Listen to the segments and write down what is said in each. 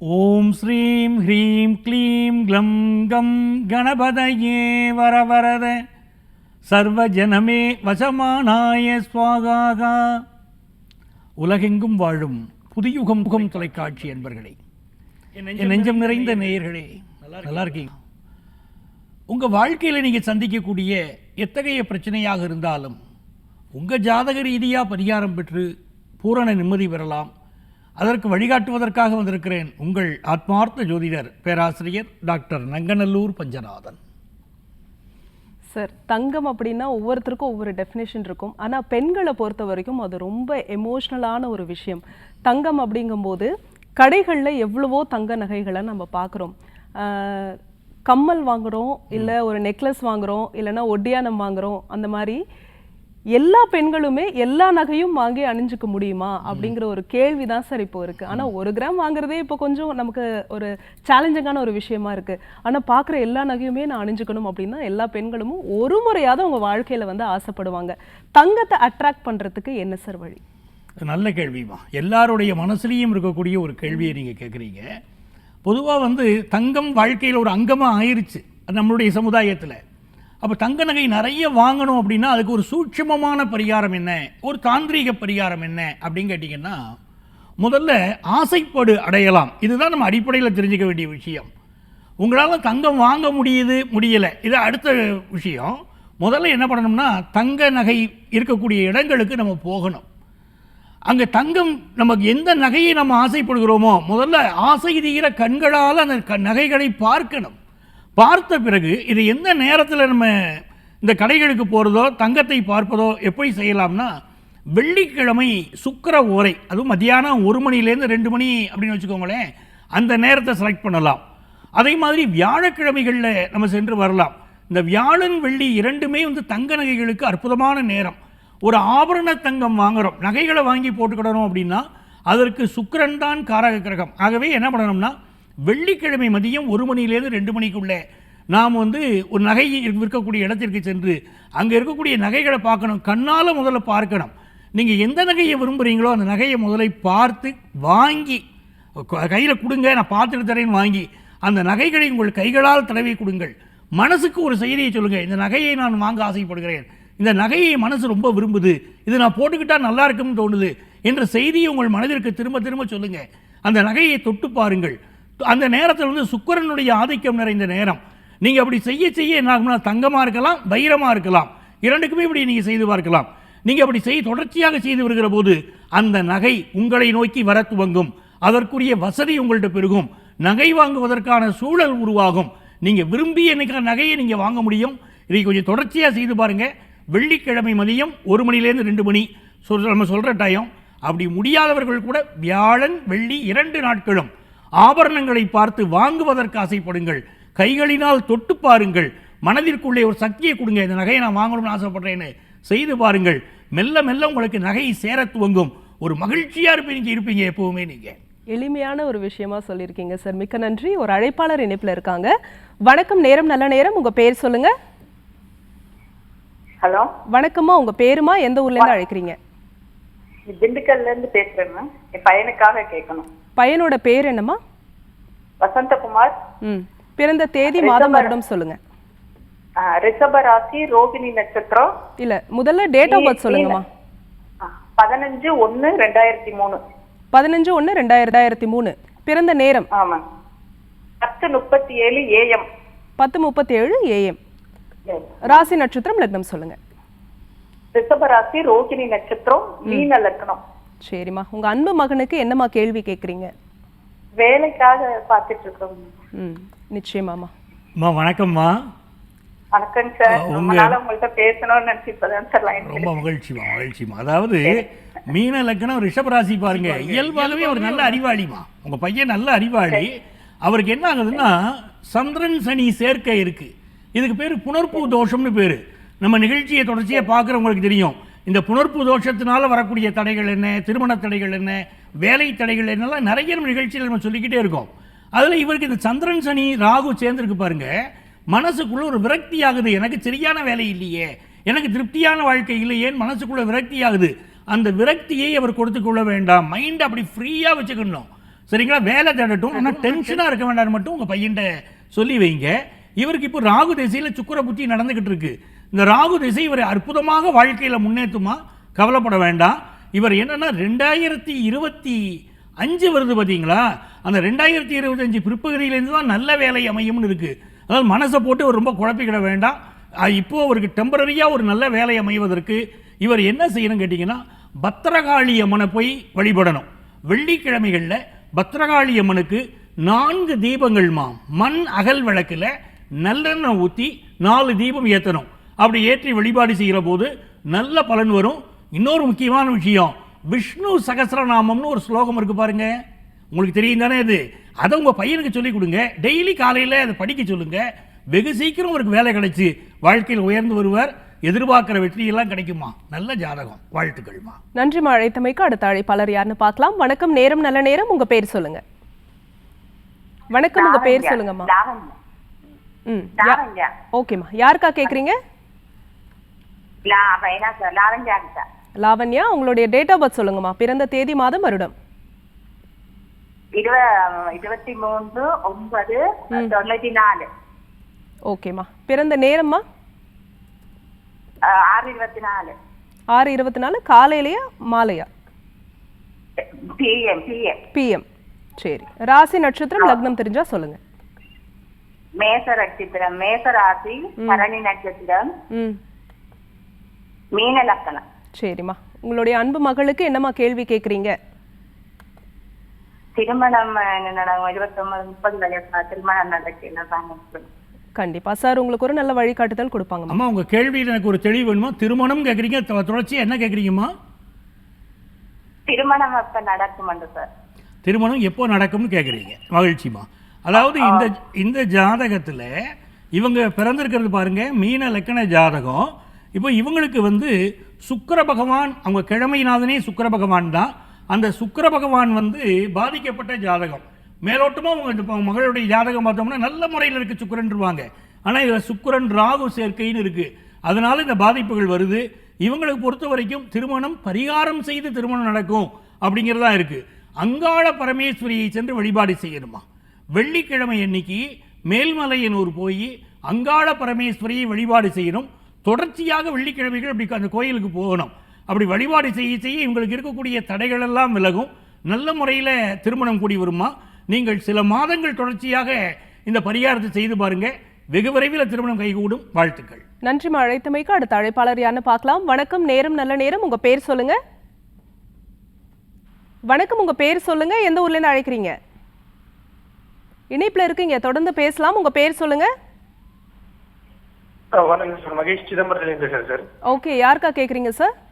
ஓம் ஸ்ரீம் ஹ்ரீம் க்ளீம் க்ளம் கம் கணபதயே வரவரத. சர்வஜனமே வசமானாய ஸ்வாகாகா உலகெங்கும் வாழும் புதியுகம் முகம் தொலைக்காட்சி என்பர்களே என் நெஞ்சம் நிறைந்த நேயர்களே. நல்லா இருக்கீங்க உங்கள் வாழ்க்கையில் நீங்கள் சந்திக்கக்கூடிய எத்தகைய பிரச்சனையாக இருந்தாலும் உங்கள் ஜாதக ரீதியாக பரிகாரம் பெற்று பூரண நிம்மதி பெறலாம். அதற்கு வழிகாட்டுவதற்காக வந்திருக்கிறேன் உங்கள் ஆத்மார்த்த ஜோதிடர் பேராசிரியர் டாக்டர் நங்கநல்லூர் பஞ்சநாதன். சார் தங்கம் அப்படின்னா ஒவ்வொருத்தருக்கும் ஒவ்வொரு டெஃபினேஷன் இருக்கும். ஆனால் பெண்களை பொறுத்த வரைக்கும் அது ரொம்ப எமோஷ்னலான ஒரு விஷயம். தங்கம் அப்படிங்கும்போது கடைகளில் எவ்வளவோ தங்க நகைகளை நம்ம பார்க்குறோம். கம்மல் வாங்குறோம் இல்லை ஒரு நெக்லஸ் வாங்குறோம் இல்லைன்னா ஒட்டியானம் வாங்குறோம் அந்த மாதிரி எல்லா பெண்களுமே எல்லா நகையும் வாங்கி அணிஞ்சுக்க முடியுமா? அப்படிங்கிற ஒரு கேள்வி தான் சார் இப்போ இருக்கு. ஆனா ஒரு கிராம் வாங்குறதே இப்போ கொஞ்சம் நமக்கு ஒரு சேலஞ்சிங்கான ஒரு விஷயமா இருக்கு. ஆனா பார்க்குற எல்லா நகையுமே நான் அணிஞ்சுக்கணும் அப்படின்னா எல்லா பெண்களும் ஒரு முறையாவது அவங்க வாழ்க்கையில வந்து ஆசைப்படுவாங்க. தங்கத்தை அட்ராக்ட் பண்றதுக்கு என்ன சார் வழி? நல்ல கேள்விமா எல்லாருடைய மனசுலேயும் இருக்கக்கூடிய ஒரு கேள்வியை நீங்கள் கேட்குறீங்க பொதுவாக வந்து தங்கம் வாழ்க்கையில் ஒரு அங்கமாக ஆயிருச்சு. நம்மளுடைய சமுதாயத்தில். அப்போ தங்க நகை நிறைய வாங்கணும் அப்படின்னா அதுக்கு ஒரு சூட்சமமான பரிகாரம் என்ன? ஒரு தாந்திரீக பரிகாரம் என்ன? அப்படின்னு கேட்டிங்கன்னா முதல்ல ஆசைப்படு அடையலாம். இதுதான் நம்ம அடிப்படையில் தெரிஞ்சுக்க வேண்டிய விஷயம். உங்களால் தங்கம் வாங்க முடியுது முடியலை. இது அடுத்த விஷயம். முதல்ல என்ன பண்ணணும்னா தங்க நகை இருக்கக்கூடிய இடங்களுக்கு நம்ம போகணும். அங்கே தங்கம் நமக்கு எந்த நகையை நம்ம ஆசைப்படுகிறோமோ முதல்ல ஆசை தீர கண்களால் அந்த க நகைகளை பார்க்கணும். பார்த்த பிறகு இது எந்த நேரத்தில் நம்ம இந்த கடைகளுக்கு போகிறதோ தங்கத்தை பார்ப்பதோ எப்படி செய்யலாம்னா வெள்ளிக்கிழமை சுக்கர ஓரை அதுவும் மத்தியானம் ஒரு மணிலேருந்து ரெண்டு மணி அப்படின்னு வச்சுக்கோங்களேன் அந்த நேரத்தை செலக்ட் பண்ணலாம். அதே மாதிரி வியாழக்கிழமைகளில் நம்ம சென்று வரலாம். இந்த வியாழன் வெள்ளி இரண்டுமே வந்து தங்க நகைகளுக்கு அற்புதமான நேரம். ஒரு ஆபரண தங்கம் வாங்குறோம் நகைகளை வாங்கி போட்டுக்கிடணும் அப்படின்னா அதற்கு சுக்கரன் தான் காரக கிரகம். ஆகவே என்ன பண்ணணும்னா வெள்ளிக்கிழமை மதியம் ஒரு மணிலேருந்து ரெண்டு மணிக்குள்ளே நாம் வந்து ஒரு நகை இருக்கக்கூடிய இடத்திற்கு சென்று அங்கே இருக்கக்கூடிய நகைகளை பார்க்கணும். கண்ணால் முதல்ல பார்க்கணும். நீங்கள் எந்த நகையை விரும்புகிறீங்களோ அந்த நகையை முதலை பார்த்து வாங்கி கையில் கொடுங்க நான் பார்த்துட்டு தரேன்னு வாங்கி அந்த நகைகளை உங்கள் கைகளால் தடவி கொடுங்கள். மனசுக்கு ஒரு செய்தியை சொல்லுங்கள் இந்த நகையை நான் வாங்க ஆசைப்படுகிறேன். இந்த நகையை மனசு ரொம்ப விரும்புது. இது நான் போட்டுக்கிட்டால் நல்லா இருக்கும்னு தோணுது. என்ற செய்தியை உங்கள் மனதிற்கு திரும்ப திரும்ப சொல்லுங்கள் அந்த நகையை தொட்டு பாருங்கள். அந்த நேரத்தில் வந்து சுக்கரனுடைய ஆதிக்கம் நிறைந்த நேரம். நீங்கள் அப்படி செய்ய செய்ய என்ன ஆகும்னா தங்கமாக இருக்கலாம் வைரமாக இருக்கலாம். இரண்டுக்குமே இப்படி நீங்கள் செய்து பார்க்கலாம். நீங்கள் அப்படி செய்ய தொடர்ச்சியாக செய்து வருகிற போது அந்த நகை உங்களை நோக்கி வர துவங்கும். அதற்குரிய வசதி உங்கள்கிட்ட பெருகும். நகை வாங்குவதற்கான சூழல் உருவாகும். நீங்கள் விரும்பிய நினைக்கிற நகையை நீங்கள் வாங்க முடியும்? இதை கொஞ்சம் தொடர்ச்சியாக செய்து பாருங்கள் வெள்ளிக்கிழமை மதியம் ஒரு மணிலேருந்து ரெண்டு மணி. சொல் நம்ம சொல்கிற டைம் அப்படி முடியாதவர்கள் கூட வியாழன் வெள்ளி இரண்டு நாட்களும். ஆபரணங்களை பார்த்து வாங்குவதற்கு ஆசைப்படுங்கள். கைகளினால் தொட்டு பாருங்கள். மனதிற்குள்ளே ஒரு சக்தியை கொடுங்க. இந்த நகையை நான் வாங்கணும்னு ஆசைப்படுறேன்னு செய்து பாருங்கள். மெல்ல மெல்ல உங்களுக்கு நகை சேர துவங்கும். ஒரு மகிழ்ச்சியாக இருப்பீங்க இருப்பீங்க எப்பவுமே நீங்கள் எளிமையான ஒரு விஷயமா சொல்லியிருக்கீங்க சார். மிக்க நன்றி. ஒரு அழைப்பாளர் இணைப்புல இருக்காங்க. வணக்கம். நேரம் நல்ல நேரம். உங்க பேர் சொல்லுங்க. ஹலோ. வணக்கம்மா. உங்க பேருமா? எந்த ஊர்ல இருந்து அழைக்கிறீங்க? திண்டுக்கல்ல இருந்து பேசுறேங்க என் பையனுக்காக கேட்கணும். பையனோட பேர் என்னம்மா? வசந்தகுமார். ம் பிறந்த தேதி மாதம் வருடம் சொல்லுங்க. ரிஷப ராசி ரோகிணி நட்சத்திரம். இல்ல முதல்ல டேட் ஆஃப் பர்த் சொல்லுங்கம்மா. பதினஞ்சு ஒன்னு ரெண்டாயிரத்தி மூணு. பதினஞ்சு ஒன்று ரெண்டாயிரத்தி மூணு. பிறந்த நேரம்? ஆமா. பத்து முப்பத்தி ஏழு ஏஎம். பத்து முப்பத்தி ஏழு ஏஎம். ராசி நட்சத்திரம் லக்னம் சொல்லுங்க. ரிஷப ராசி ரோகிணி நட்சத்திரம் மீன லக்னம். சரிம்மா. உங்க அன்பு மகனுக்கு என்னம்மா கேள்வி கேட்குறீங்க வேலைக்காக பார்த்துட்டு இருக்கோம் ம் நிச்சயமாம்மா. அம்மா வணக்கம்மா. வணக்கம் சார். உங்க- ரொம்ப நாளா உங்கள்ட்ட பேசணும்னு நினைச்சு இப்பதான் சார் லைன் ரொம்ப மகிழ்ச்சிமா மகிழ்ச்சிமா அதாவது மீன லக்னம் ரிஷபராசி பாருங்க. இயல்பாகவே ஒரு நல்ல அறிவாளிமா உங்க பையன் நல்ல அறிவாளி. அவருக்கு என்ன ஆகுதுன்னா சந்திரன் சனி சேர்க்கை இருக்கு. இதுக்கு பேர் புனர்ப்பு தோஷம்னு பேர். நம்ம நிகழ்ச்சியை தொடர்ச்சியாக பார்க்குறவங்களுக்கு தெரியும். இந்த புனர்ப்பு தோஷத்தினால வரக்கூடிய தடைகள் என்ன திருமண தடைகள் என்ன வேலை தடைகள் என்னெல்லாம் நிறைய நம்ம நிகழ்ச்சியில் நம்ம சொல்லிக்கிட்டே இருக்கோம். அதில் இவருக்கு இந்த சந்திரன் சனி ராகு சேர்ந்துருக்கு பாருங்க. மனசுக்குள்ள ஒரு விரக்தி ஆகுது எனக்கு சரியான வேலை இல்லையே. எனக்கு திருப்தியான வாழ்க்கை இல்லையேன்னு மனசுக்குள்ள விரக்தி ஆகுது அந்த விரக்தியை அவர் கொடுத்து கொள்ள வேண்டாம். மைண்ட் அப்படி ஃப்ரீயாக வச்சுக்கணும். சரிங்களா? வேலை தேடட்டும். ஆனால் டென்ஷனாக இருக்க வேண்டாம்னு மட்டும் உங்கள் பையன்கிட்ட சொல்லி வைங்க. இவருக்கு இப்போ ராகு திசையில் சுக்கிர புத்தி நடந்துகிட்டு இருக்கு. இந்த ராகு திசை இவரை அற்புதமாக வாழ்க்கையில் முன்னேற்றுமா கவலைப்பட வேண்டாம். இவர் என்னன்னா ரெண்டாயிரத்தி இருபத்தி அஞ்சு வருது பார்த்தீங்களா அந்த ரெண்டாயிரத்தி இருபத்தஞ்சு பிற்பகுதியிலேருந்து தான் நல்ல வேலை அமையும்னு இருக்குது அதாவது மனசை போட்டு அவர் ரொம்ப குழப்பிக்கிட வேண்டாம். இப்போது அவருக்கு டெம்பரரியாக ஒரு நல்ல வேலை அமைவதற்கு இவர் என்ன செய்யணும் கேட்டிங்கன்னா பத்திரகாளி அம்மனை போய் வழிபடணும். வெள்ளிக்கிழமைகளில் பத்திரகாளி அம்மனுக்கு நான்கு தீபங்கள்மா மண் அகல் விளக்கில் நல்லெண்ணெய் ஊற்றி நாலு தீபம் ஏற்றணும் அப்படி ஏற்றி வழிபாடு செய்கிற போது நல்ல பலன் வரும். இன்னொரு முக்கியமான விஷயம் விஷ்ணு சகஸ்ரநாமம்னு ஒரு ஸ்லோகம் இருக்கு பாருங்க. உங்களுக்கு தெரியும் தானே இது அதை உங்கள் பையனுக்கு சொல்லிக் கொடுங்க. டெய்லி காலையில் அதை படிக்க சொல்லுங்க. வெகு சீக்கிரம் அவருக்கு வேலை கிடைச்சு வாழ்க்கையில் உயர்ந்து வருவார். எதிர்பார்க்குற வெற்றியெல்லாம் கிடைக்குமா? நல்ல ஜாதகம். வாழ்த்துக்கள்மா. நன்றிம்மா அழைத்தமைக்கு அடுத்த அழைப்பாளர் யாருன்னு பார்க்கலாம். வணக்கம் நேரம் நல்ல நேரம். உங்க பேர் சொல்லுங்க. வணக்கம் உங்க பேர் சொல்லுங்கம்மா. ம் ஓகேம்மா. யாருக்கா கேக்குறீங்க? லாவண்யா உங்களுடைய டேட் ஆஃப் பர்த் சொல்லுங்கம்மா. பிறந்த தேதி மாதம் வருடம். இருபத்தி மூன்று ஒன்பது தொண்ணூத்தி நாலு. ஓகேம்மா. பிறந்த நேரம்மா? ஆறு இருபத்தி நாலு. ஆறு இருபத்தி நாலு காலையிலையா மாலையா? பிஎம் சரி. ராசி நட்சத்திரம் லக்னம் தெரிஞ்சா சொல்லுங்க. மேச நட்சத்திரம் மேச ராசி பரணி நட்சத்திரம். மீன லக்கணம் சரிம்மா. உங்களுடைய அன்பு மகளுக்கு என்னம்மா கேள்வி கேக்குறீங்க? திருமணம் நடக்கும் இருபத்தி ஒன்பது முப்பது வயசு திருமணம் நடக்கு என்ன கண்டிப்பா. சார் உங்களுக்கு ஒரு நல்ல வழிகாட்டுதல் கொடுப்பாங்கம்மா. அம்மா உங்கள் கேள்வியில் எனக்கு ஒரு தெளிவு வேணுமா? திருமணம் கேட்குறீங்க தொடர்ச்சியாக என்ன கேட்குறீங்கம்மா திருமணம் அப்ப நடக்கும் சார். திருமணம் எப்போ நடக்கும்னு கேட்குறீங்க மகிழ்ச்சிமா அதாவது இந்த இந்த ஜாதகத்தில் இவங்க பிறந்திருக்கிறது பாருங்க மீன லக்கண ஜாதகம். இப்போ இவங்களுக்கு வந்து சுக்கர பகவான் அவங்க கிழமைநாதனே சுக்கர பகவான் தான். அந்த சுக்கர பகவான் வந்து பாதிக்கப்பட்ட ஜாதகம். மேலோட்டமாக அவங்க மகளுடைய ஜாதகம் பார்த்தோம்னா நல்ல முறையில் இருக்குது சுக்கரன்ருவாங்க ஆனால் இதில் சுக்கரன் ராகு சேர்க்கைன்னு இருக்குது அதனால் இந்த பாதிப்புகள் வருது. இவங்களுக்கு பொறுத்த வரைக்கும் திருமணம் பரிகாரம் செய்து திருமணம் நடக்கும் அப்படிங்கிறதா இருக்கு. அங்காள பரமேஸ்வரியை சென்று வழிபாடு செய்யணுமா? வெள்ளிக்கிழமை அன்னைக்கு மேல்மலையனூர் போய் அங்காள பரமேஸ்வரியை வழிபாடு செய்யணும். தொடர்ச்சியாக வெள்ளிக்கிழமைகள் அப்படி அந்த கோயிலுக்கு போகணும். அப்படி வழிபாடு செய்ய செய்ய இவங்களுக்கு இருக்கக்கூடிய தடைகள் எல்லாம் விலகும். நல்ல முறையில் திருமணம் கூடி வருமா? நீங்கள் சில மாதங்கள் தொடர்ச்சியாக இந்த பரிகாரத்தை செய்து பாருங்க. வெகு விரைவில் திருமணம் கைகூடும். வாழ்த்துக்கள். நன்றிம்மா அழைத்தமைக்கு அடுத்த அழைப்பாளர் யாருன்னு பார்க்கலாம். வணக்கம் நேரம் நல்ல நேரம். உங்க பேர் சொல்லுங்க. வணக்கம் உங்க பேர் சொல்லுங்க. எந்த ஊர்ல இருந்து அழைக்கிறீங்க? இணைப்புல இருக்கீங்க. தொடர்ந்து பேசலாம். உங்க பேர் சொல்லுங்க. வணக்கம் சார். மகேஷ் சிதம்பரத்தில் பேசுறேன் சார். ஓகே யாருக்கா கேக்குறீங்க சார்?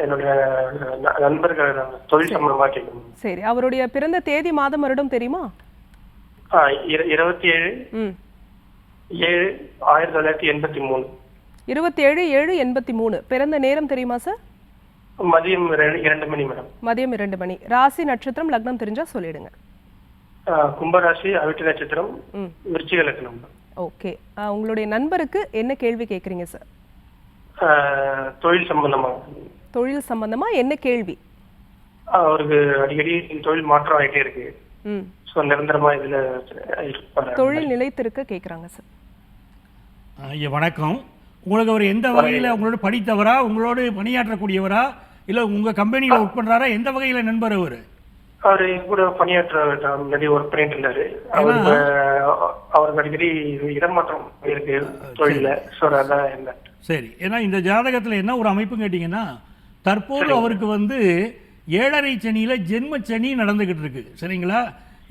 என்னுடைய நண்பர்கள் தொழில் சம்பந்தமா கேட்கணும் சரி அவருடைய பிறந்த தேதி மாதம் வருடம் தெரியுமா? இருபத்தி ஏழு ஆயிரத்தி தொள்ளாயிரத்தி எண்பத்தி மூணு. இருபத்தி ஏழு ஏழு எண்பத்தி மூணு. பிறந்த நேரம் தெரியுமா சார்? மதியம் ரெண்டு- இரண்டு மணி மேடம். மதியம் இரண்டு மணி. ராசி நட்சத்திரம் லக்னம் தெரிஞ்சா சொல்லிடுங்க. கும்பராசி அவிட்ட நட்சத்திரம் விருச்சிக லக்னம். ஓகே உங்களுடைய நண்பருக்கு என்ன கேள்வி கேட்குறீங்க சார் தொழில் சம்பந்தமா? தொழில் சம்பந்தமா என்ன கேள்வி? அவருக்கு அடிக்கடி தொழில் மாற்றம் ஆகிட்டே இருக்கு. ம். ஸோ நிரந்தரமா இதுல தொழில் நிலைத்திருக்க கேட்குறாங்க சார் ஐயா வணக்கம். உங்களுக்கு அவர் எந்த வகையில் உங்களோட படித்தவரா உங்களோடு பணியாற்றக்கூடியவரா இல்லை உங்கள் கம்பெனியில் ஒர்க் பண்ணுறாரா எந்த வகையில் நண்பர் அவர்? அவரு கூட பணியாற்ற முன்னாடி ஒர்க் பண்ணிட்டு இருந்தாரு. அவருக்கு அவருக்கு அடிக்கடி இடமாற்றம் இருக்கு தொழில ஸோ அதான் என்ன. சரி. ஏன்னா இந்த ஜாதகத்தில் என்ன ஒரு அமைப்பு கேட்டிங்கன்னா தற்போது அவருக்கு வந்து ஏழரை சனியில் ஜென்ம சனி நடந்துக்கிட்டு இருக்கு. சரிங்களா?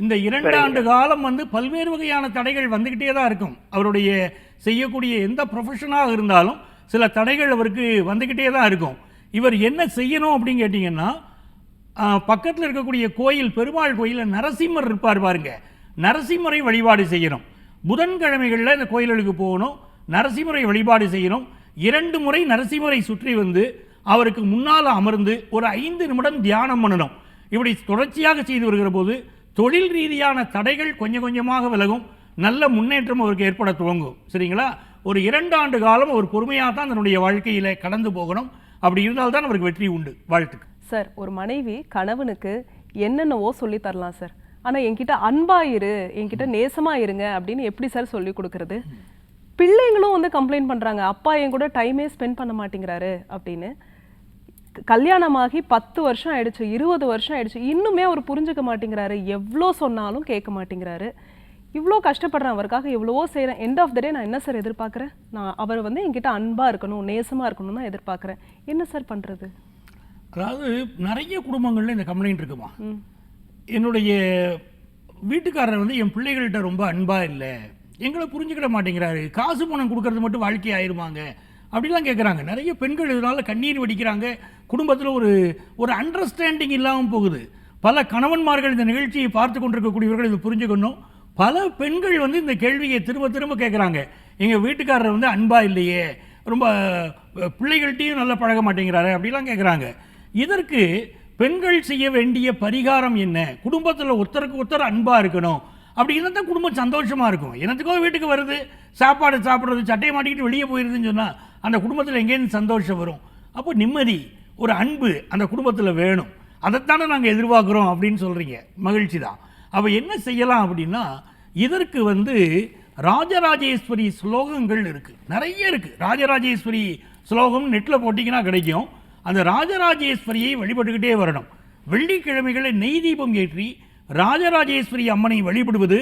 இந்த இரண்டு ஆண்டு காலம் வந்து பல்வேறு வகையான தடைகள் வந்துக்கிட்டே தான் இருக்கும். அவருடைய செய்யக்கூடிய எந்த ப்ரொஃபஷனாக இருந்தாலும் சில தடைகள் அவருக்கு வந்துக்கிட்டே தான் இருக்கும். இவர் என்ன செய்யணும் அப்படின்னு கேட்டிங்கன்னா பக்கத்தில் இருக்கக்கூடிய கோயில் பெருமாள் கோயிலில் நரசிம்மர் இருப்பார் பாருங்க. நரசிம்மரை வழிபாடு செய்யணும். புதன்கிழமைகளில் இந்த கோயில்களுக்கு போகணும். நரசிம்மரை வழிபாடு செய்யணும். இரண்டு முறை நரசிம்மரை சுற்றி வந்து அவருக்கு முன்னால் அமர்ந்து ஒரு ஐந்து நிமிடம் தியானம் பண்ணணும். இப்படி தொடர்ச்சியாக செய்து வருகிற போது தொழில் ரீதியான தடைகள் கொஞ்சம் கொஞ்சமாக விலகும். நல்ல முன்னேற்றம் அவருக்கு ஏற்பட துவங்கும். சரிங்களா? ஒரு இரண்டு ஆண்டு காலம் அவர் பொறுமையாக தான் தன்னுடைய வாழ்க்கையில் கடந்து போகணும். அப்படி இருந்தால்தான் அவருக்கு வெற்றி உண்டு வாழ்த்துக்கு சார் ஒரு மனைவி கணவனுக்கு என்னென்னவோ சொல்லி தரலாம் சார். ஆனால் என்கிட்ட அன்பா இரு என்கிட்ட நேசமா இருங்க அப்படின்னு எப்படி சார் சொல்லி கொடுக்கறது? பிள்ளைங்களும் வந்து கம்ப்ளைண்ட் பண்ணுறாங்க அப்பா என் கூட டைமே ஸ்பெண்ட் பண்ண மாட்டேங்கிறாரு அப்படின்னு. கல்யாணமாகி பத்து வருஷம் ஆயிடுச்சு இருபது வருஷம் ஆயிடுச்சு இன்னுமே அவர் புரிஞ்சுக்க மாட்டேங்கிறாரு. எவ்வளோ சொன்னாலும் கேட்க மாட்டேங்கிறாரு. இவ்வளோ கஷ்டப்படுறேன் அவருக்காக எவ்வளவோ செய்கிறேன் எண்ட் ஆஃப் த டே நான் என்ன சார் எதிர்பார்க்குறேன்? நான் அவர் வந்து என்கிட்ட அன்பாக இருக்கணும் நேசமாக இருக்கணும் தான் எதிர்பார்க்குறேன். என்ன சார் பண்ணுறது அதாவது நிறைய குடும்பங்கள்ல இந்த கம்ப்ளைண்ட் இருக்குமா? என்னுடைய வீட்டுக்காரர் வந்து என் பிள்ளைகள்கிட்ட ரொம்ப அன்பா இல்லை. எங்களை புரிஞ்சுக்கிட மாட்டேங்கிறாரு. காசு பணம் கொடுக்கறது மட்டும் வாழ்க்கை ஆயிருமாங்க? அப்படிலாம் கேட்குறாங்க நிறைய பெண்கள் இதனால கண்ணீர் வடிக்கிறாங்க. குடும்பத்தில் ஒரு ஒரு அண்டர்ஸ்டாண்டிங் இல்லாமல் போகுது. பல கணவன்மார்கள் இந்த நிகழ்ச்சியை பார்த்து கொண்டிருக்கக்கூடியவர்கள் இது புரிஞ்சுக்கணும். பல பெண்கள் வந்து இந்த கேள்வியை திரும்ப திரும்ப கேட்குறாங்க எங்கள் வீட்டுக்காரர் வந்து அன்பா இல்லையே. ரொம்ப பிள்ளைகள்கிட்டயும் நல்லா பழக மாட்டேங்கிறாரு அப்படிலாம் கேட்குறாங்க இதற்கு பெண்கள் செய்ய வேண்டிய பரிகாரம் என்ன? குடும்பத்தில் ஒருத்தருக்கு ஒருத்தர் அன்பாக இருக்கணும். அப்படி இருந்தால் தான் குடும்பம் சந்தோஷமாக இருக்கும். எனத்துக்கோ வீட்டுக்கு வருது சாப்பாடு சாப்பிட்றது சட்டையை மாட்டிக்கிட்டு வெளியே போயிருதுன்னு சொன்னால் அந்த குடும்பத்தில் எங்கேருந்து சந்தோஷம் வரும்? அப்போ நிம்மதி ஒரு அன்பு அந்த குடும்பத்தில் வேணும். அதைத்தானே நாங்கள் எதிர்பார்க்குறோம் அப்படின்னு சொல்கிறீங்க மகிழ்ச்சி தான். அப்போ என்ன செய்யலாம் அப்படின்னா இதற்கு வந்து ராஜராஜேஸ்வரி ஸ்லோகங்கள் இருக்குது நிறைய இருக்குது ராஜராஜேஸ்வரி ஸ்லோகம் நெட்டில் போட்டிங்கன்னா கிடைக்கும். அந்த ராஜராஜேஸ்வரியை வழிபட்டுக்கிட்டே வரணும். வெள்ளிக்கிழமைகளை நெய் தீபம் ஏற்றி ராஜராஜேஸ்வரி அம்மனை வழிபடுவது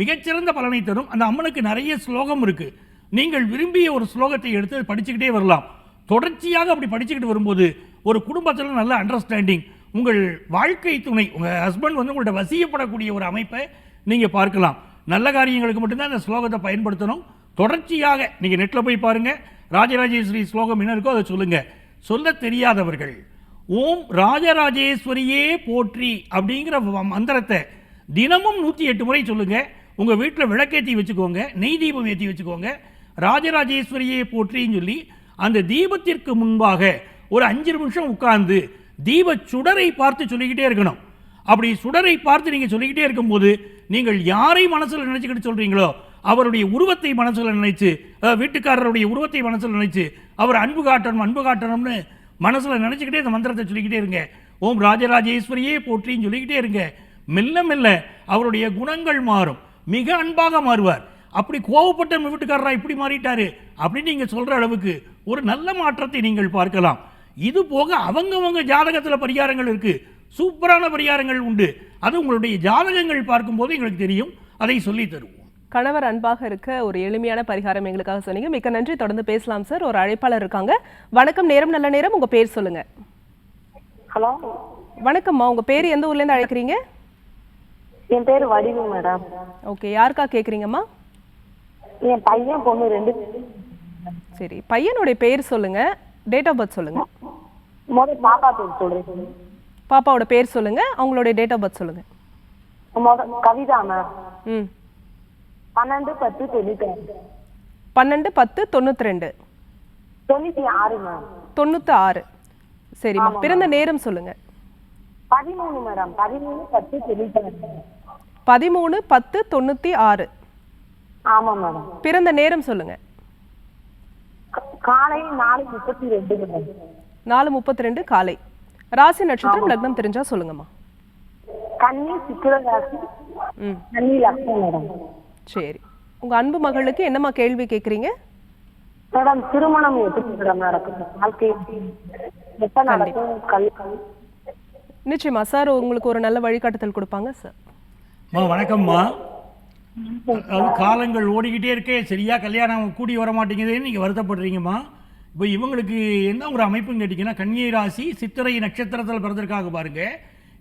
மிகச்சிறந்த பலனை தரும். அந்த அம்மனுக்கு நிறைய ஸ்லோகம் இருக்குது நீங்கள் விரும்பிய ஒரு ஸ்லோகத்தை எடுத்து படிச்சுக்கிட்டே வரலாம். தொடர்ச்சியாக அப்படி படிச்சுக்கிட்டு வரும்போது ஒரு குடும்பத்தில் நல்ல அண்டர்ஸ்டாண்டிங் உங்கள் வாழ்க்கை துணை உங்கள் ஹஸ்பண்ட் வந்து உங்கள்ட்ட வசியப்படக்கூடிய ஒரு அமைப்பை நீங்கள் பார்க்கலாம். நல்ல காரியங்களுக்கு மட்டும்தான் இந்த ஸ்லோகத்தை பயன்படுத்தணும். தொடர்ச்சியாக நீங்கள் நெட்டில் போய் பாருங்கள் ராஜராஜேஸ்வரி ஸ்லோகம் என்ன இருக்கோ அதை சொல்லுங்கள் சொல்ல தெரியாதவர்கள். ஓம் ராஜராஜேஸ்வரியே போற்றி அப்படிங்கிற மந்திரத்தை தினமும் நூற்றி எட்டு முறை சொல்லுங்கள் உங்கள் வீட்டில் விளக்கேற்றி வச்சுக்கோங்க நெய் தீபம் ஏற்றி வச்சுக்கோங்க. ராஜராஜேஸ்வரியே போற்றின்னு சொல்லி அந்த தீபத்திற்கு முன்பாக ஒரு அஞ்சு நிமிஷம் உட்கார்ந்து தீப சுடரை பார்த்து சொல்லிக்கிட்டே இருக்கணும். அப்படி சுடரை பார்த்து நீங்கள் சொல்லிக்கிட்டே இருக்கும்போது நீங்கள் யாரை மனசில் நினச்சிக்கிட்டு சொல்கிறீங்களோ அவருடைய உருவத்தை மனசில் நினைச்சு வீட்டுக்காரருடைய உருவத்தை மனசில் நினைச்சு அவர் அன்பு காட்டணும் அன்பு காட்டணும்னு மனசில் நினச்சிக்கிட்டே இந்த மந்திரத்தை சொல்லிக்கிட்டே இருங்க. ஓம் ராஜராஜேஸ்வரியே போற்றின்னு சொல்லிக்கிட்டே இருங்க. மெல்ல மெல்ல அவருடைய குணங்கள் மாறும். மிக அன்பாக மாறுவார். அப்படி கோவப்பட்ட வீட்டுக்காரரா இப்படி மாறிட்டாரு அப்படின்னு நீங்கள் சொல்கிற அளவுக்கு ஒரு நல்ல மாற்றத்தை நீங்கள் பார்க்கலாம். இது போக அவங்கவங்க ஜாதகத்தில் பரிகாரங்கள் இருக்குது சூப்பரான பரிகாரங்கள் உண்டு. அது உங்களுடைய ஜாதகங்கள் பார்க்கும்போது எங்களுக்கு தெரியும். அதை சொல்லி தருவோம். கணவர் அன்பாக இருக்க ஒரு எளிமையான பரிகாரம் எங்களுக்காக சொன்னீங்க. மிக்க நன்றி. தொடர்ந்து பேசலாம் சார். ஒரு அழைப்பாளர் இருக்காங்க. வணக்கம். நேரம் நல்ல நேரம். உங்க பேர் சொல்லுங்க. ஹலோ. வணக்கம்மா. உங்க பேர் எந்த ஊர்ல இருந்து அழைக்கிறீங்க? என் பேர் வடிவு மேடம். ஓகே. யாருக்கா கேக்குறீங்கம்மா? என் பையன் பொண்ணு ரெண்டு சரி. பையனுடைய பேர் சொல்லுங்க. டேட் ஆஃப் பர்த் சொல்லுங்க. முதல் பாப்பா பேர் சொல்றேன். பாப்பாவோட பேர் சொல்லுங்க. அவங்களுடைய டேட் ஆஃப் பர்த் சொல்லுங்க. கவிதா மேம் ம். பன்னெண்டு பத்து தொண்ணூத்தி பன்னெண்டு பத்து தொண்ணூத்தி ரெண்டு. தொண்ணூத்தி ஆறு மேம் தொண்ணூத்தி ஆறு. சரிம்மா பிறந்த நேரம் சொல்லுங்க. பதிமூணு மேடம் பதிமூணு பத்து தொண்ணூத்தி பதிமூணு பத்து தொண்ணூத்தி ஆறு. ஆமா மேடம் பிறந்த நேரம் சொல்லுங்க. காலை நாலு முப்பத்தி ரெண்டு நாலு முப்பத்தி ரெண்டு காலை. ராசி நட்சத்திரம் லக்னம் தெரிஞ்சா சொல்லுங்கம்மா. கன்னி சித்திர ராசி. கன்னி லக்ஷ்மி மேடம் சரி. உங்க அன்பு மகளுக்கு என்னம்மா கேள்வி கேக்குறீங்க? மேடம் திருமணம் எப்படி மேடம் நடக்கும் வாழ்க்கை எப்ப நடக்கும்? கல் நிச்சயமா சார் உங்களுக்கு ஒரு நல்ல வழிகாட்டுதல் கொடுப்பாங்க சார். அம்மா வணக்கம்மா. அதாவது காலங்கள் ஓடிக்கிட்டே இருக்கே சரியா? கல்யாணம் கூடி வர மாட்டேங்குதுன்னு நீங்கள் வருத்தப்படுறீங்கம்மா. இப்போ இவங்களுக்கு என்ன ஒரு அமைப்புன்னு கேட்டிங்கன்னா கன்னியை ராசி சித்திரை நட்சத்திரத்தில் பிறந்திருக்காங்க பாருங்க.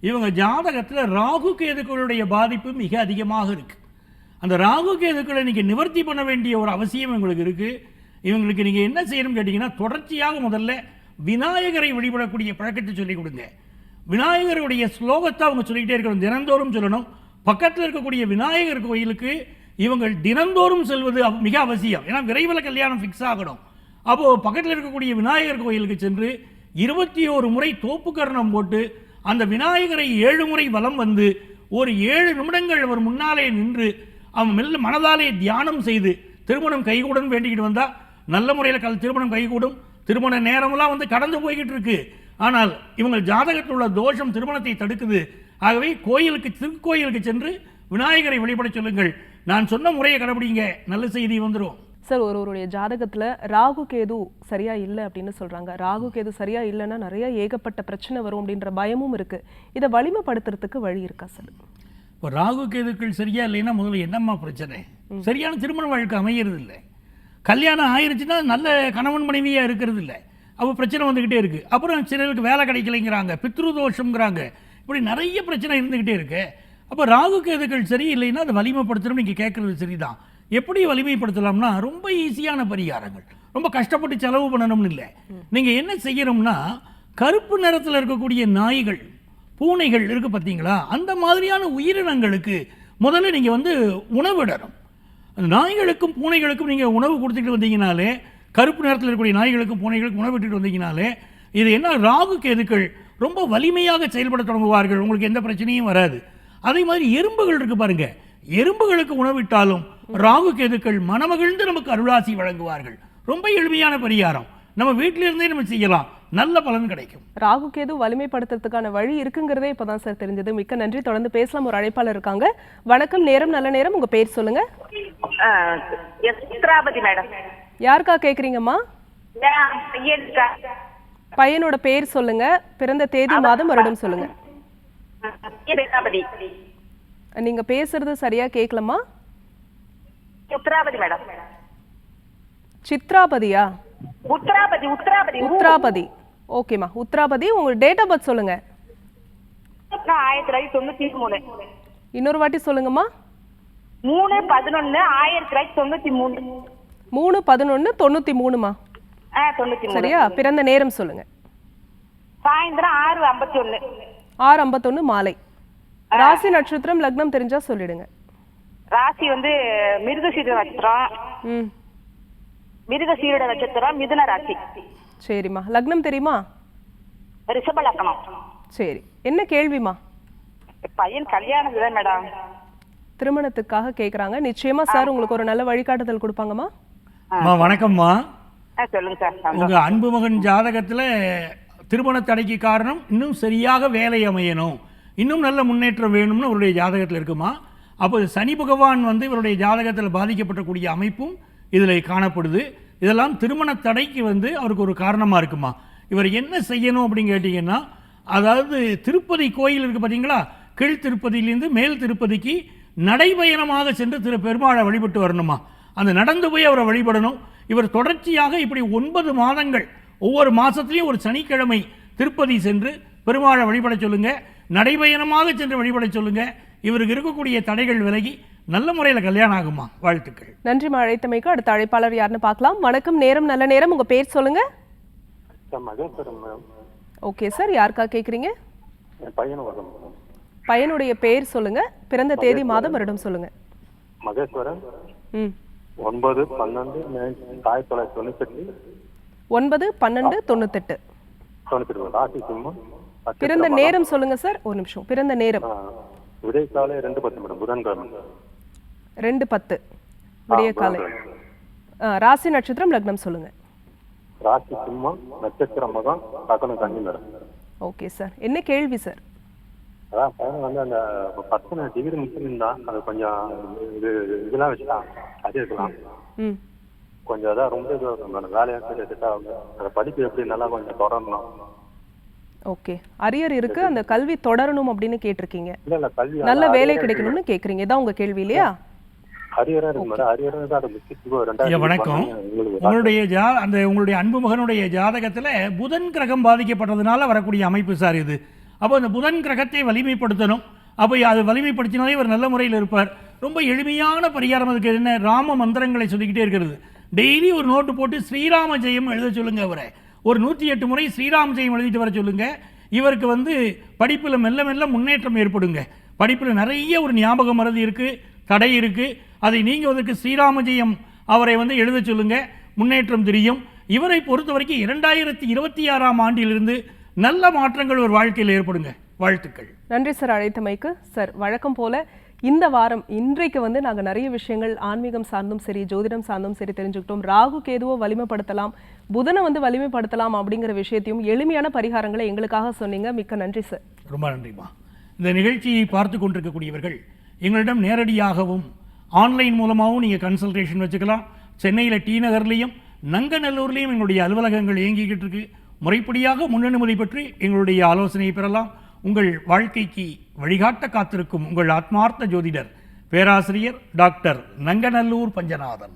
இவங்க ஜாதகத்தில் ராகு கேதுக்களுடைய பாதிப்பு மிக அதிகமாக இருக்கு. அந்த ராகு கேதுக்களை நீங்கள் நிவர்த்தி பண்ண வேண்டிய ஒரு அவசியம் இவங்களுக்கு இருக்குது இவங்களுக்கு நீங்கள் என்ன செய்யணும்னு கேட்டிங்கன்னா தொடர்ச்சியாக முதல்ல விநாயகரை வழிபடக்கூடிய பழக்கத்தை சொல்லிக் கொடுங்க. விநாயகருடைய ஸ்லோகத்தை அவங்க சொல்லிக்கிட்டே இருக்கணும். தினந்தோறும் சொல்லணும். பக்கத்தில் இருக்கக்கூடிய விநாயகர் கோயிலுக்கு இவங்கள் தினந்தோறும் செல்வது மிக அவசியம். ஏன்னா விரைவில் கல்யாணம் ஃபிக்ஸ் ஆகணும். அப்போது பக்கத்தில் இருக்கக்கூடிய விநாயகர் கோயிலுக்கு சென்று இருபத்தி ஓரு முறை தோப்பு போட்டு அந்த விநாயகரை ஏழு முறை வலம் வந்து ஒரு ஏழு நிமிடங்கள் அவர் முன்னாலே நின்று அவன் மெல்ல மனதாலே தியானம் செய்து திருமணம் கைகூடன் வேண்டிக்கிட்டு வந்தால் நல்ல முறையில் கல் திருமணம் கைகூடும். திருமண நேரமெல்லாம் வந்து கடந்து போய்கிட்டு இருக்கு. ஆனால் இவங்க ஜாதகத்தில் உள்ள தோஷம் திருமணத்தை தடுக்குது. ஆகவே கோயிலுக்கு திருக்கோயிலுக்கு சென்று விநாயகரை வழிபட சொல்லுங்கள். நான் சொன்ன முறையை கடைபிடிங்க. நல்ல செய்தி வந்துடும் சார் ஒருவருடைய ஜாதகத்தில் ராகு கேது சரியா இல்லை அப்படின்னு சொல்றாங்க. ராகு கேது சரியா இல்லைன்னா நிறைய ஏகப்பட்ட பிரச்சனை வரும் அப்படின்ற பயமும் இருக்கு. இதை வலிமைப்படுத்துறதுக்கு வழி இருக்கா சார்? இப்போ ராகு கேதுக்கள் சரியா இல்லைன்னா முதல்ல என்னம்மா பிரச்சனை? சரியான திருமண வாழ்க்கை அமையிறது இல்லை கல்யாணம் ஆயிருச்சுன்னா நல்ல கணவன் மனைவியா இருக்கிறது இல்லை அப்போ பிரச்சனை வந்துக்கிட்டே இருக்கு. அப்புறம் சிலருக்கு வேலை கிடைக்கலைங்கிறாங்க பித்ரு தோஷம்ங்கிறாங்க இப்படி நிறைய பிரச்சனை இருந்துக்கிட்டே இருக்கு. அப்போ ராகு கேதுக்கள் சரியில்லைன்னா அதை வலிமைப்படுத்தணும் நீங்கள் கேட்குறது சரிதான். எப்படி வலிமைப்படுத்தலாம்னா ரொம்ப ஈஸியான பரிகாரங்கள். ரொம்ப கஷ்டப்பட்டு செலவு பண்ணணும்னு இல்லை. நீங்கள் என்ன செய்யணும்னா கருப்பு நிறத்தில் இருக்கக்கூடிய நாய்கள் பூனைகள் இருக்குது பார்த்தீங்களா? அந்த மாதிரியான உயிரினங்களுக்கு முதல்ல நீங்கள் வந்து உணவிடணும் அந்த நாய்களுக்கும் பூனைகளுக்கும் நீங்கள் உணவு கொடுத்துட்டு வந்தீங்கனாலே கருப்பு நிறத்தில் இருக்கக்கூடிய நாய்களுக்கும் பூனைகளுக்கும் உணவு விட்டுட்டு வந்தீங்கனாலே இது என்ன ராகு கேதுக்கள் ரொம்ப வலிமையாக செயல்பட தொடங்குவார்கள். உங்களுக்கு எந்த பிரச்சனையும் வராது. அதே மாதிரி எறும்புகள் இருக்குது பாருங்கள் எறும்புகளுக்கு உணவிட்டாலும் ராகு கேதுக்கள் மனமகிழ்ந்து நமக்கு அருளாசி வழங்குவார்கள். ரொம்ப எளிமையான பரிகாரம். நம்ம வீட்டிலிருந்தே நம்ம செய்யலாம். நல்ல பலன் கிடைக்கும். ராகு கேது வலிமைப்படுத்துறதுக்கான வழி இருக்குங்கிறதே இப்பதான் சார் தெரிஞ்சது. மிக்க நன்றி. தொடர்ந்து பேசலாம். ஒரு அழைப்பாளர் இருக்காங்க. வணக்கம். நேரம் நல்ல நேரம். உங்க பேர் சொல்லுங்க. சித்ராபதி மேடம். யாருக்கா கேக்குறீங்கம்மா? பையனோட பேர் சொல்லுங்க. பிறந்த தேதி மாதம் வருடம் சொல்லுங்க. சித்ராபதி. நீங்க பேசுறது சரியா கேட்கலம்மா உத்தராபதி மேடம். சித்ராபதியா? உத்தராபதி உத்தராபதி உத்ராபதி ஓகேம்மா உத்ராபதி உங்க டேட் ஆஃப் பர்த் சொல்லுங்க. ஆயிரத்தி தொள்ளாயிரத்தி தொண்ணூத்தி மூணு. இன்னொரு வாட்டி சொல்லுங்கம்மா. மூணு பதினொன்னு ஆயிரத்தி தொள்ளாயிரத்தி தொண்ணூத்தி மூணு. மூணு பதினொன்னு தொண்ணூத்தி மூணுமா? சரியா? பிறந்த நேரம் சொல்லுங்க. சாயந்தரம் ஆறு ஐம்பத்தி ஆறு ஐம்பத்தொன்னு மாலை. ராசி நட்சத்திரம் லக்னம் தெரிஞ்சா சொல்லிடுங்க. ராசி வந்து மிருகசீர நட்சத்திரம். ம் மிருகசீரோட நட்சத்திரம் மிதுன ராசி. சரிம்மா. லக்னம் தெரியுமா? ரிஷப லக்கணம் சரி. என்ன கேள்விமா பையன் கல்யாணம் தான் மேடம் திருமணத்துக்காக கேக்குறாங்க. நிச்சயமா சார் உங்களுக்கு ஒரு நல்ல வழிகாட்டுதல் கொடுப்பாங்கம்மா. அம்மா வணக்கம்மா. சொல்லுங்க சார். உங்க அன்பு மகன் ஜாதகத்துல திருமண தடைக்கு காரணம் இன்னும் சரியாக வேலை அமையணும். இன்னும் நல்ல முன்னேற்றம் வேணும்னு அவருடைய ஜாதகத்தில் இருக்குமா? அப்போ சனி பகவான் வந்து இவருடைய ஜாதகத்தில் பாதிக்கப்படக்கூடிய அமைப்பும் இதில் காணப்படுது. இதெல்லாம் திருமண தடைக்கு வந்து அவருக்கு ஒரு காரணமாக இருக்குமா? இவர் என்ன செய்யணும் அப்படின்னு கேட்டிங்கன்னா அதாவது திருப்பதி கோயில் இருக்குது பார்த்தீங்களா கீழ் திருப்பதியிலேருந்து மேல் திருப்பதிக்கு நடைபயணமாக சென்று திரு பெருமாளை வழிபட்டு வரணுமா? அந்த நடந்து போய் அவரை வழிபடணும். இவர் தொடர்ச்சியாக இப்படி ஒன்பது மாதங்கள் ஒவ்வொரு மாதத்துலேயும் ஒரு சனிக்கிழமை திருப்பதி சென்று பெருமாளை வழிபட சொல்லுங்கள் நடைபயணமாக சென்று வழிபட சொல்லுங்கள் இவருக்கு இருக்கக்கூடிய தடைகள் விலகி நல்ல முறையில் கல்யாணம் ஆகுமா? வாழ்த்துக்கள். நன்றிம்மா அழைத்தமைக்கு அடுத்த அழைப்பாளர் யாருன்னு பார்க்கலாம். வணக்கம் நேரம் நல்ல நேரம். உங்க பேர் சொல்லுங்க. ஓகே சார் யாருக்கா கேக்குறீங்க? பையனுடைய பேர் சொல்லுங்க. பிறந்த தேதி மாதம் வருடம் சொல்லுங்க. மகேஸ்வரன். ம். ஒன்பது பன்னெண்டு ஆயிரத்தி தொள்ளாயிரத்தி தொண்ணூத்தெட்டு. ஒன்பது பன்னெண்டு தொண்ணூத்தெட்டு. தொண்ணூத்தி பிறந்த நேரம் சொல்லுங்க சார் ஒரு நிமிஷம். பிறந்த நேரம். விடை காலை ரெண்டு பத்து மேடம். புதன்கிழமை ரெண்டு பத்து. விடிய காலை. ராசி நட்சத்திரம் லக்னம் சொல்லுங்க. ராசி சிம்மம் நட்சத்திர மகம் பக்கணும் கண்ணி மேடம். Okay sir. என்ன கேள்வி சார்? அதான் பையன் வந்து அந்த பத்து டிகிரி முடிச்சிருந்தான் அது கொஞ்சம் இது இதெல்லாம் வச்சுட்டான் அது இருக்கலாம் ம். கொஞ்சம் அதான் ரொம்ப இது மேடம் வேலையாக செட் ஆகும் அந்த படிப்பு எப்படி நல்லா கொஞ்சம் தொடரணும். ஓகே. அரியர் இருக்கு அந்த கல்வி தொடரணும் அப்படின்னு கேட்டிருக்கீங்க. இல்ல இல்ல கல்வி நல்ல வேலை கிடைக்கணும்னு கேக்குறீங்க. இதான் உங்க கேள்வி இல்லையா? வணக்கம். உங்களுடைய ஜா அந்த உங்களுடைய அன்பு மகனுடைய ஜாதகத்தில் புதன் கிரகம் பாதிக்கப்பட்டதுனால வரக்கூடிய அமைப்பு சார் இது. அப்போ அந்த புதன் கிரகத்தை வலிமைப்படுத்தணும். அப்போ அது வலிமைப்படுத்தினாலே இவர் நல்ல முறையில் இருப்பார். ரொம்ப எளிமையான பரிகாரம் அதுக்கு என்ன? ராம மந்திரங்களை சொல்லிக்கிட்டே இருக்கிறது. டெய்லி ஒரு நோட்டு போட்டு ஸ்ரீராம ஜெயம் எழுத சொல்லுங்க அவரை. ஒரு நூற்றி எட்டு முறை ஸ்ரீராம் ஜெயம் எழுதிட்டு வர சொல்லுங்க. இவருக்கு வந்து படிப்பில் மெல்ல மெல்ல முன்னேற்றம் ஏற்படுங்க. படிப்பில் நிறைய ஒரு ஞாபக மருதி இருக்குது தடை இருக்குது அதை நீங்கள் நீங்குவதற்கு ஸ்ரீராமஜெயம் அவரை வந்து எழுதச் சொல்லுங்க. முன்னேற்றம் தெரியும். இவரை பொறுத்த வரைக்கும் இரண்டாயிரத்தி இருபத்தி ஆறாம் ஆண்டிலிருந்து நல்ல மாற்றங்கள் ஒரு வாழ்க்கையில் ஏற்படுங்க. வாழ்த்துக்கள். நன்றி சார் அழைத்தமைக்கு சார் வழக்கம் போல இந்த வாரம் இன்றைக்கு வந்து நாங்கள் நிறைய விஷயங்கள் ஆன்மீகம் சார்ந்தும் சரி ஜோதிடம் சார்ந்தும் சரி தெரிஞ்சுக்கிட்டோம். ராகு கேதுவோ வலிமைப்படுத்தலாம். புதனை வந்து வலிமைப்படுத்தலாம் அப்படிங்கிற விஷயத்தையும் எளிமையான பரிகாரங்களை எங்களுக்காக சொன்னீங்க. மிக்க நன்றி சார் ரொம்ப நன்றிம்மா. இந்த நிகழ்ச்சியை பார்த்து கொண்டிருக்கக்கூடியவர்கள் எங்களிடம் நேரடியாகவும் ஆன்லைன் மூலமாகவும் நீங்கள் கன்சல்டேஷன் வச்சுக்கலாம். சென்னையில் டி நகர்லேயும் நங்கநல்லூர்லேயும் எங்களுடைய அலுவலகங்கள் இயங்கிக்கிட்டு இருக்கு. முறைப்படியாக முன்னனுமதி பற்றி எங்களுடைய ஆலோசனையை பெறலாம். உங்கள் வாழ்க்கைக்கு வழிகாட்ட காத்திருக்கும் உங்கள் ஆத்மார்த்த ஜோதிடர் பேராசிரியர் டாக்டர் நங்கநல்லூர் பஞ்சநாதன்.